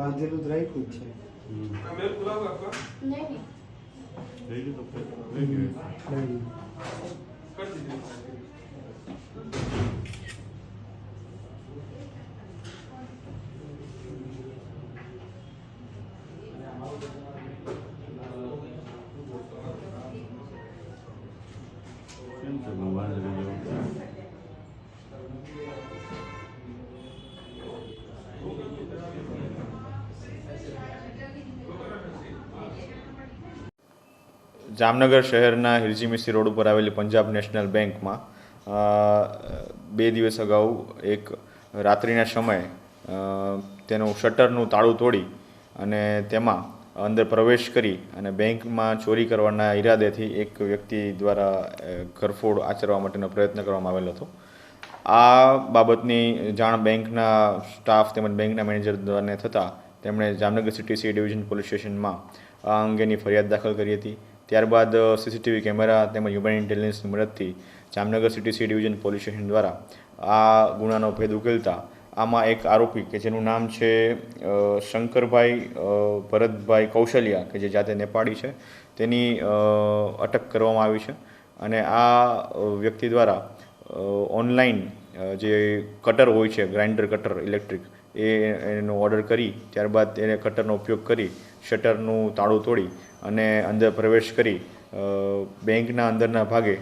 બાંધેલું જ રાખ્યું છે. કેમ છે ભગવાન જામનગર શહેરના હિરજી મિસ્ત્રી રોડ ઉપર આવેલી પંજાબ નેશનલ બેંકમાં બે દિવસ અગાઉ એક રાત્રિના સમયે તેનું શટરનું તાળું તોડી અને તેમાં અંદર પ્રવેશ કરી અને બેંકમાં ચોરી કરવાના ઈરાદેથી એક વ્યક્તિ દ્વારા ઘરફોડ આચરવા માટેનો પ્રયત્ન કરવામાં આવેલો હતો. આ બાબતની જાણ બેંકના સ્ટાફ તેમજ બેંકના મેનેજર દ્વારાને થતાં તેમણે Jamnagar city C division police સ્ટેશનમાં આ અંગેની ફરિયાદ દાખલ કરી હતી. ત્યારબાદ સીસીટીવી કેમેરા તેમજ હ્યુમન ઇન્ટેલિજન્સની મદદથી Jamnagar city C division police station દ્વારા આ ગુનાનો ભેદ ઉકેલતા આમાં એક આરોપી કે જેનું નામ છે શંકરભાઈ ભરતભાઈ કૌશલ્યા કે જે જાતે નેપાળી છે, તેની અટક કરવામાં આવી છે. અને આ વ્યક્તિ દ્વારા ઓનલાઈન જે કટર હોય છે ગ્રાઇન્ડર કટર ઇલેક્ટ્રિક એ એનો ઓર્ડર કરી, ત્યારબાદ એને કટરનો ઉપયોગ કરી શટરનું તાળું તોડી અને અંદર પ્રવેશ કરી બેંકના અંદરના ભાગે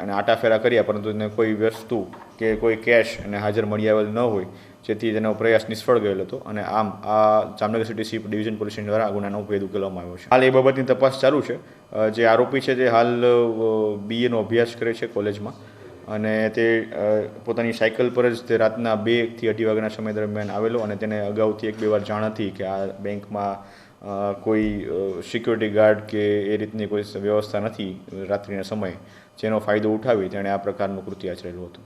અને આટાફેરા કર્યા, પરંતુ એને કોઈ વસ્તુ કે કોઈ કેશ અને હાજર મળી આવેલ ન હોય, જેથી તેનો પ્રયાસ નિષ્ફળ ગયેલો હતો અને આમ આ Jamnagar city C division police દ્વારા આ ગુનાનો ભેદ ઉકેલવામાં આવ્યો છે. હાલ એ બાબતની તપાસ ચાલુ છે. જે આરોપી છે, તે હાલ બીએનો અભ્યાસ કરે છે કોલેજમાં. અને તે પોતાની સાયકલ પર જ તે રાતના બેથી અઢી વાગ્યાના સમય દરમિયાન આવેલો અને તેને અગાઉથી એક બે વાર જાણ હતી કે આ બેંકમાં કોઈ સિક્યોરિટી ગાર્ડ કે એ રીતની કોઈ વ્યવસ્થા નથી રાત્રિના સમયે, જેનો ફાયદો ઉઠાવી તેણે આ પ્રકારનું કૃત્ય આચરેલું હતું.